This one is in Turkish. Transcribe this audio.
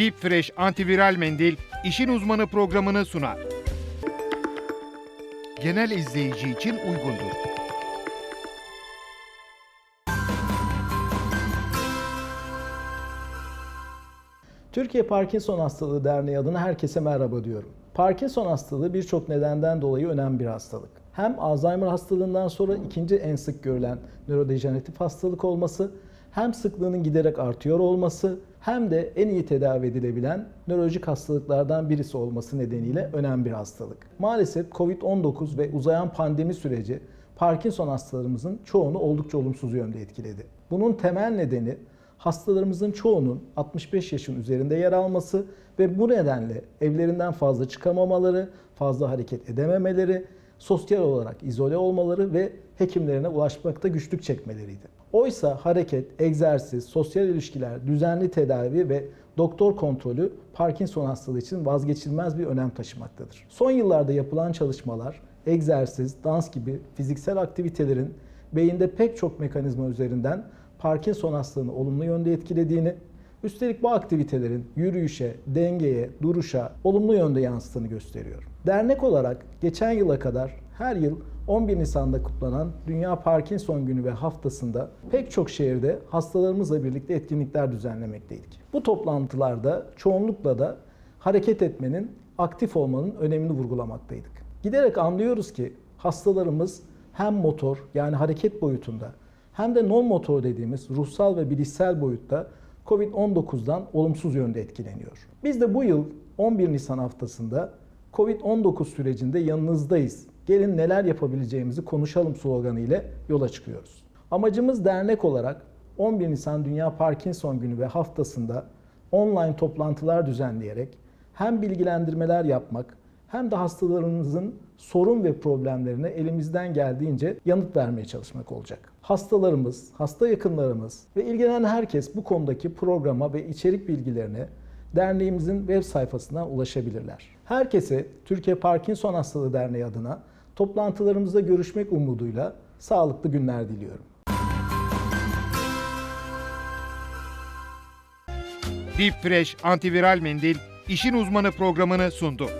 Deep Fresh antiviral mendil işin uzmanı programını sunar. Genel izleyici için uygundur. Türkiye Parkinson Hastalığı Derneği adına herkese merhaba diyorum. Parkinson hastalığı birçok nedenden dolayı önemli bir hastalık. Hem Alzheimer hastalığından sonra ikinci en sık görülen nörodejeneratif hastalık olması, hem sıklığının giderek artıyor olması, hem de en iyi tedavi edilebilen nörolojik hastalıklardan birisi olması nedeniyle önemli bir hastalık. Maalesef COVID-19 ve uzayan pandemi süreci Parkinson hastalarımızın çoğunu oldukça olumsuz yönde etkiledi. Bunun temel nedeni hastalarımızın çoğunun 65 yaşın üzerinde yer alması ve bu nedenle evlerinden fazla çıkamamaları, fazla hareket edememeleri, sosyal olarak izole olmaları ve hekimlerine ulaşmakta güçlük çekmeleriydi. Oysa hareket, egzersiz, sosyal ilişkiler, düzenli tedavi ve doktor kontrolü Parkinson hastalığı için vazgeçilmez bir önem taşımaktadır. Son yıllarda yapılan çalışmalar egzersiz, dans gibi fiziksel aktivitelerin beyinde pek çok mekanizma üzerinden Parkinson hastalığını olumlu yönde etkilediğini, üstelik bu aktivitelerin yürüyüşe, dengeye, duruşa olumlu yönde yansıttığını gösteriyor. Dernek olarak geçen yıla kadar her yıl 11 Nisan'da kutlanan Dünya Parkinson Günü ve haftasında pek çok şehirde hastalarımızla birlikte etkinlikler düzenlemekteydik. Bu toplantılarda çoğunlukla da hareket etmenin, aktif olmanın önemini vurgulamaktaydık. Giderek anlıyoruz ki hastalarımız hem motor yani hareket boyutunda hem de non motor dediğimiz ruhsal ve bilişsel boyutta COVID-19'dan olumsuz yönde etkileniyor. Biz de bu yıl 11 Nisan haftasında COVID-19 sürecinde yanınızdayız. Gelin neler yapabileceğimizi konuşalım sloganı ile yola çıkıyoruz. Amacımız dernek olarak 11 Nisan Dünya Parkinson Günü ve haftasında online toplantılar düzenleyerek hem bilgilendirmeler yapmak hem de hastalarımızın sorun ve problemlerine elimizden geldiğince yanıt vermeye çalışmak olacak. Hastalarımız, hasta yakınlarımız ve ilgilenen herkes bu konudaki programa ve içerik bilgilerine derneğimizin web sayfasından ulaşabilirler. Herkese Türkiye Parkinson Hastalığı Derneği adına toplantılarımızda görüşmek umuduyla sağlıklı günler diliyorum. Deep Fresh antiviral mendil işin uzmanı programını sundu.